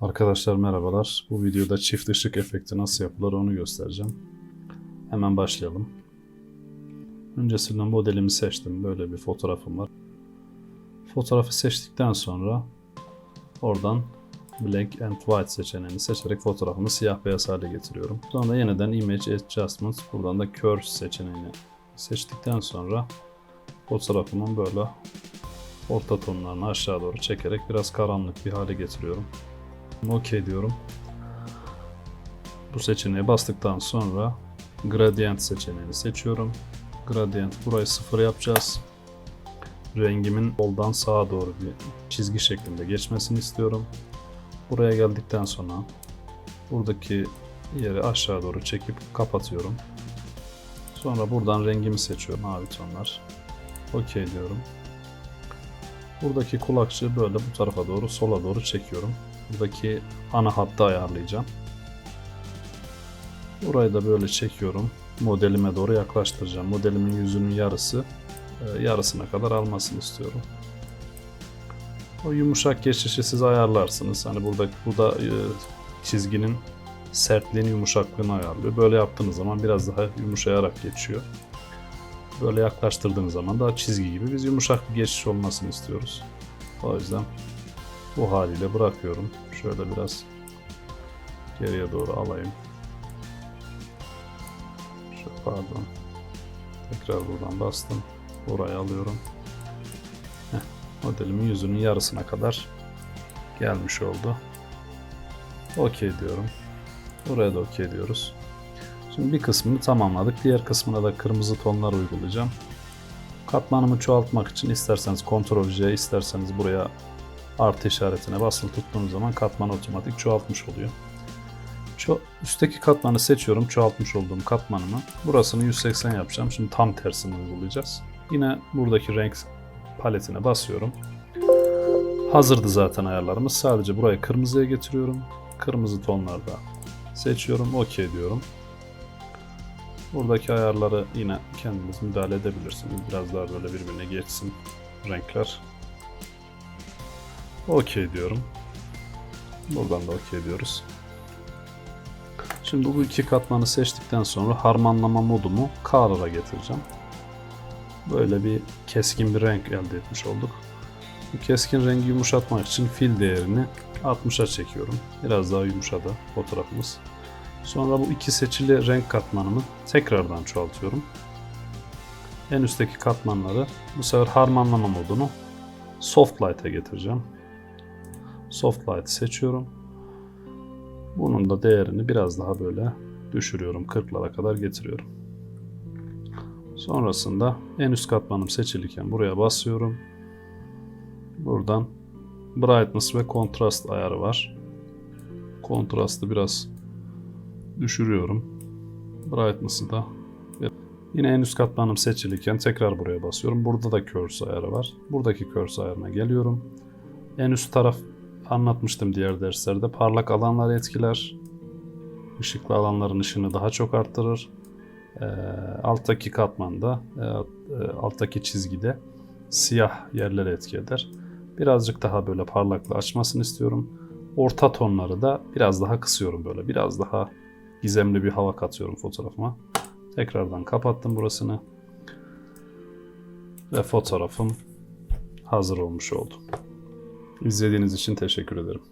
Arkadaşlar merhabalar. Bu videoda çift ışık efekti nasıl yapılır onu göstereceğim. Hemen başlayalım. Öncesinde modelimi seçtim. Böyle bir fotoğrafım var. Fotoğrafı seçtikten sonra oradan Black and White seçeneğini seçerek fotoğrafımı siyah beyaz hale getiriyorum. Sonra yeniden Image Adjustment buradan da Curve seçeneğini seçtikten sonra fotoğrafımın böyle orta tonlarını aşağı doğru çekerek biraz karanlık bir hale getiriyorum. OK diyorum. Bu seçeneğe bastıktan sonra gradient seçeneğini seçiyorum. Gradient burayı sıfır yapacağız. Rengimin soldan sağa doğru bir çizgi şeklinde geçmesini istiyorum. Buraya geldikten sonra buradaki yeri aşağı doğru çekip kapatıyorum. Sonra buradan rengimi seçiyorum. Mavi tonlar. OK diyorum. Buradaki kulakçığı böyle bu tarafa doğru sola doğru çekiyorum. Buradaki ana hattı ayarlayacağım. Burayı da böyle çekiyorum. Modelime doğru yaklaştıracağım. Modelimin yüzünün yarısı e, yarısına kadar almasını istiyorum. O yumuşak geçişi siz ayarlarsınız. Hani burada bu da e, çizginin sertliğini yumuşaklığını ayarlıyor. Böyle yaptığınız zaman biraz daha yumuşayarak geçiyor. Böyle yaklaştırdığınız zaman da çizgi gibi biz yumuşak bir geçiş olmasını istiyoruz. O yüzden bu haliyle bırakıyorum. Şöyle biraz geriye doğru alayım. Şu pardon. Tekrar buradan bastım. Buraya alıyorum. Heh, modelimin yüzünün yarısına kadar gelmiş oldu. OK diyorum. Buraya da OK diyoruz. Şimdi bir kısmını tamamladık. Diğer kısmına da kırmızı tonlar uygulayacağım. Katmanımı çoğaltmak için isterseniz Ctrl J, isterseniz buraya artı işaretine basılı tuttuğum zaman katman otomatik çoğaltmış oluyor. Ço üstteki katmanı seçiyorum. Çoğaltmış olduğum katmanımı. Burasını 180 yapacağım. Şimdi tam tersini uygulayacağız. Yine buradaki renk paletine basıyorum. Hazırdı zaten ayarlarımız. Sadece burayı kırmızıya getiriyorum. Kırmızı tonlarda seçiyorum. OK diyorum. Buradaki ayarları yine kendiniz müdahale edebilirsiniz. Biraz daha böyle birbirine geçsin renkler. OK diyorum. Buradan da OK diyoruz. Şimdi bu iki katmanı seçtikten sonra harmanlama modumu Color'a getireceğim. Böyle bir keskin bir renk elde etmiş olduk. Bu keskin rengi yumuşatmak için fil değerini 60'a çekiyorum. Biraz daha yumuşadı fotoğrafımız. Sonra bu iki seçili renk katmanımı tekrardan çoğaltıyorum. En üstteki katmanları bu sefer harmanlama modunu Soft Light'a getireceğim. Soft Light seçiyorum. Bunun da değerini biraz daha böyle düşürüyorum. 40'lara kadar getiriyorum. Sonrasında en üst katmanım seçilirken buraya basıyorum. Buradan Brightness ve Contrast ayarı var. Kontrastı biraz düşürüyorum. Brightness'ı da Yine en üst katmanım seçilirken tekrar buraya basıyorum. Burada da curse ayarı var. Buradaki curse ayarına geliyorum. En üst taraf anlatmıştım diğer derslerde. Parlak alanlar etkiler. Işıklı alanların ışını daha çok arttırır. Ee, alttaki katmanda, e, e, alttaki çizgide siyah yerleri etki eder. Birazcık daha böyle parlaklığı açmasını istiyorum. Orta tonları da biraz daha kısıyorum böyle. Biraz daha gizemli bir hava katıyorum fotoğrafıma. Tekrardan kapattım burasını. Ve fotoğrafım hazır olmuş oldu. İzlediğiniz için teşekkür ederim.